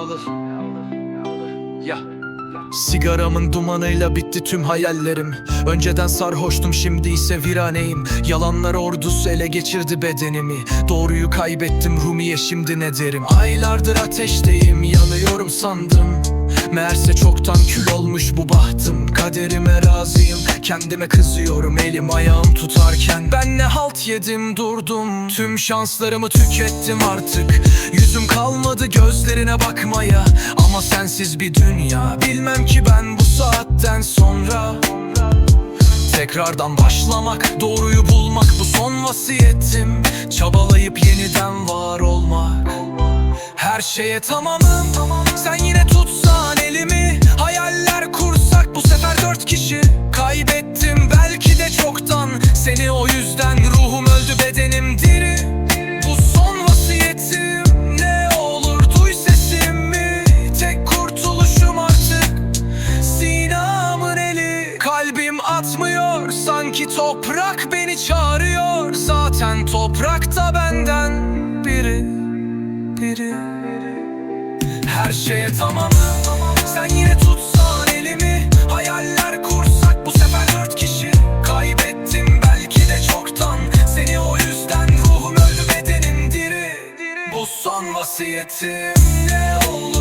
olur Ya. Sigaramın dumanıyla bitti tüm hayallerim. Önceden sarhoştum şimdi ise viraneyim. Yalanlar ordusu ele geçirdi bedenimi. Doğruyu kaybettim Rumiye şimdi ne derim? Aylardır ateşteyim yanıyorum sandım. Meğerse çoktan kül olmuş bu bahtım. Kaderime razıyım Kendime kızıyorum elim ayağım tutarken. Ben ne halt yedim durdum Tüm şanslarımı tükettim artık. Yüzüm kalmadı gözlerine bakmaya Ama sensiz bir dünya. Bilmem ki ben bu saatten sonra Tekrardan başlamak, doğruyu bulmak bu son vasiyetim. Çabalayıp yeniden var olmak. Her şeye tamamım. Sen yine tutsan elimi. Hayaller kursak bu sefer dört kişi Sanki toprak beni çağırıyor. Zaten toprak da benden biri Biri. Her şeye tamamım Sen yine tutsan elimi. Hayaller kursak bu sefer dört kişi. Kaybettim belki de çoktan. Seni o yüzden ruhum öldü bedenim diri Bu son vasiyetim Ne olur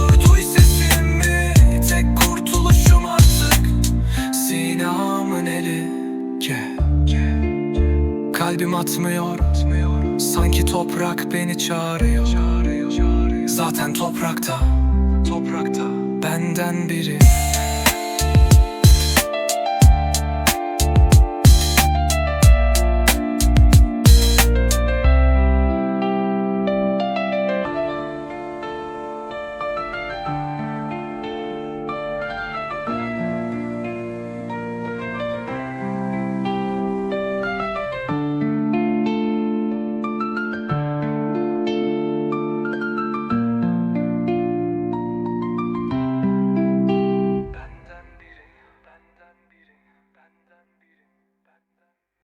Kalbim atmıyor. Sanki toprak beni çağırıyor. Zaten toprakta Toprakta Benden biri